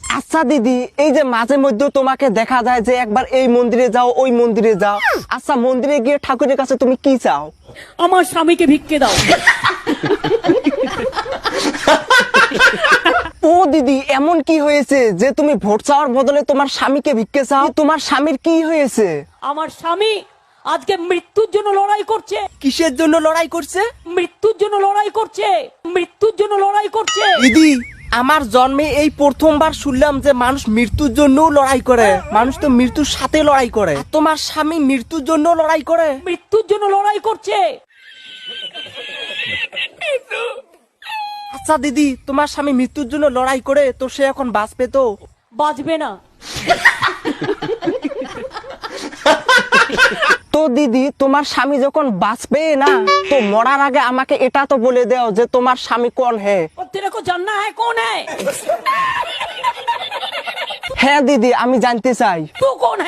আচ্ছা দিদি এই যে মাঝে মধ্যে তোমাকে দেখা যায় যে একবার এই মন্দিরে যাও ওই মন্দিরে যাও। আচ্ছা মন্দিরে গিয়ে ঠাকুরের কাছে তুমি কি চাও? আমার স্বামীকে ভিক্ষে দাও। ও দিদি এমন কি হয়েছে যে তুমি ভোট চাওয়ার বদলে তোমার স্বামীকে ভিক্ষে চাও? তোমার স্বামীর কি হয়েছে? আমার স্বামী আজকে মৃত্যুর জন্য লড়াই করছে। কিসের জন্য লড়াই করছে? মৃত্যুর জন্য লড়াই করছে। মৃত্যুর জন্য লড়াই করছে। দিদি আমার জন্মে এই প্রথমবার শুনলাম যে মানুষ মৃত্যুর জন্য লড়াই করে। মানুষ তো মৃত্যুর সাথে লড়াই করে। তোমার স্বামী মৃত্যুর জন্য লড়াই করে? মৃত্যুর জন্য লড়াই করছে। আচ্ছা দিদি তোমার স্বামী মৃত্যুর জন্য লড়াই করে তো সে এখন বাঁচবে তো? বাঁচবে না। দিদি তোমার স্বামী যখন বাঁচবে না তো মরার আগে আমাকে এটা তো বলে দেও যে তোমার স্বামী কোন হে? হ্যাঁ দিদি আমি জানতে চাই। কোন